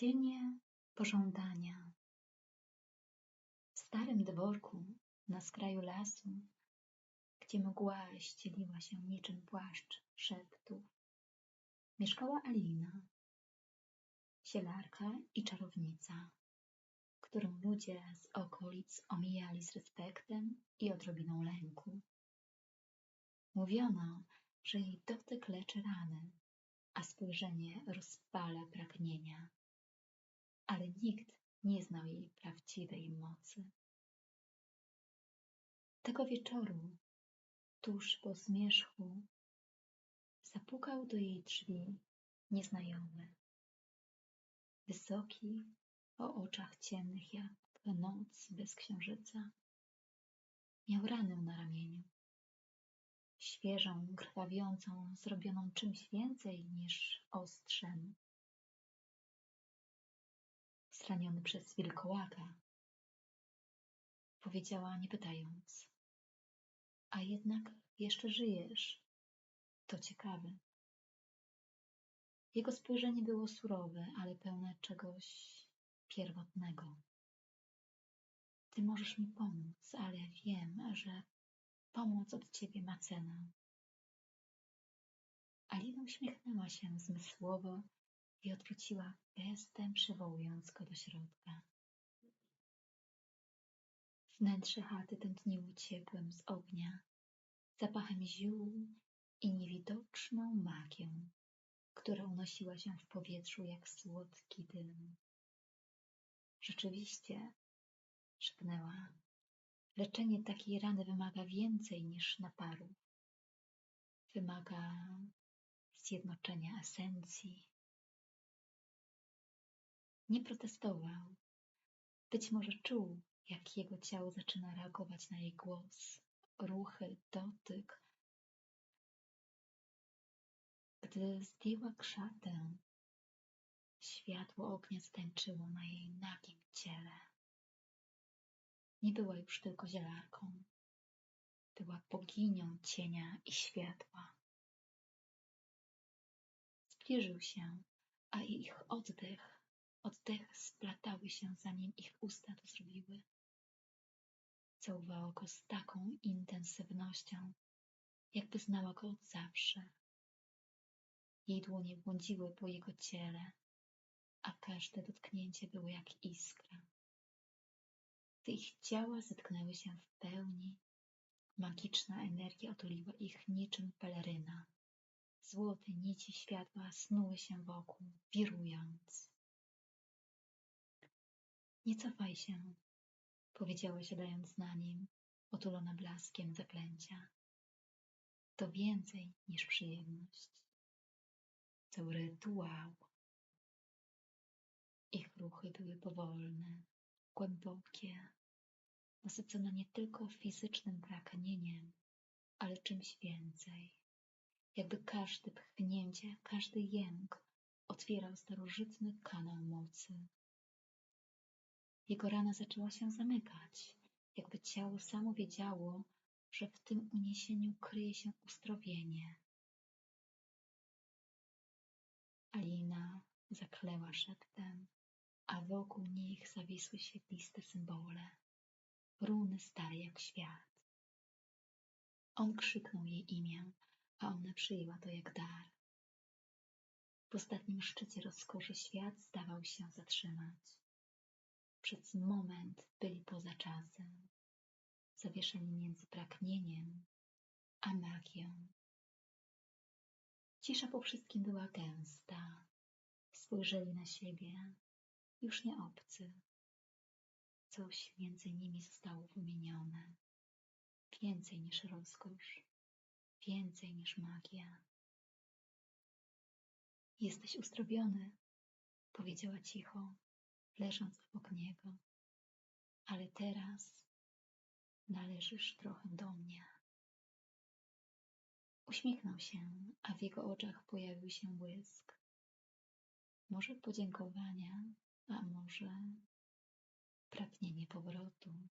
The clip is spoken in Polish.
Cienie pożądania W starym dworku na skraju lasu, gdzie mgła ścieliła się niczym płaszcz szeptów, mieszkała Alina, sielarka i czarownica, którą ludzie z okolic omijali z respektem i odrobiną lęku. Mówiono, że jej dotyk leczy rany, a spojrzenie rozpala pragnienia ale nikt nie znał jej prawdziwej mocy. Tego wieczoru, tuż po zmierzchu, zapukał do jej drzwi nieznajomy. Wysoki, o oczach ciemnych jak noc bez księżyca. Miał ranę na ramieniu, świeżą, krwawiącą, zrobioną czymś więcej niż ostrzem zraniony przez wilkołaka. Powiedziała, nie pytając. A jednak jeszcze żyjesz. To ciekawe. Jego spojrzenie było surowe, ale pełne czegoś pierwotnego. Ty możesz mi pomóc, ale wiem, że pomoc od ciebie ma cenę. Alina uśmiechnęła się zmysłowo i odwróciła gestem, przywołując go do środka. Wnętrze chaty tętniło ciepłem z ognia, zapachem ziół i niewidoczną magią, która unosiła się w powietrzu jak słodki dym. Rzeczywiście, szepnęła, leczenie takiej rany wymaga więcej niż naparów. Wymaga zjednoczenia esencji, nie protestował. Być może czuł, jak jego ciało zaczyna reagować na jej głos, ruchy, dotyk. Gdy zdjęła krzatę, światło ognia stęczyło na jej nagim ciele. Nie była już tylko zielarką. Była boginią cienia i światła. Zbliżył się, a ich oddech Oddechy splatały się, zanim ich usta to zrobiły. Całowała go z taką intensywnością, jakby znała go od zawsze. Jej dłonie błądziły po jego ciele, a każde dotknięcie było jak iskra. Gdy ich ciała zetknęły się w pełni, magiczna energia otuliła ich niczym peleryna. Złote nici światła snuły się wokół, wirując. Nie cofaj się, powiedziała siadając na nim, otulona blaskiem zaklęcia. To więcej niż przyjemność. To rytuał. Ich ruchy były powolne, głębokie, nasycone nie tylko fizycznym pragnieniem, ale czymś więcej. Jakby każde pchnięcie, każdy jęk otwierał starożytny kanał mocy. Jego rana zaczęła się zamykać, jakby ciało samo wiedziało, że w tym uniesieniu kryje się uzdrowienie. Alina zakleła szeptem, a wokół nich zawisły świetliste symbole, runy stare jak świat. On krzyknął jej imię, a ona przyjęła to jak dar. W ostatnim szczycie rozkoszy świat zdawał się zatrzymać. Przez moment byli poza czasem, zawieszeni między pragnieniem a magią. Cisza po wszystkim była gęsta. Spojrzeli na siebie, już nie obcy. Coś między nimi zostało wymienione. Więcej niż rozkosz, więcej niż magia. Jesteś uzdrowiony, powiedziała cicho leżąc obok niego. Ale teraz należysz trochę do mnie. Uśmiechnął się, a w jego oczach pojawił się błysk. Może podziękowania, a może pragnienie powrotu.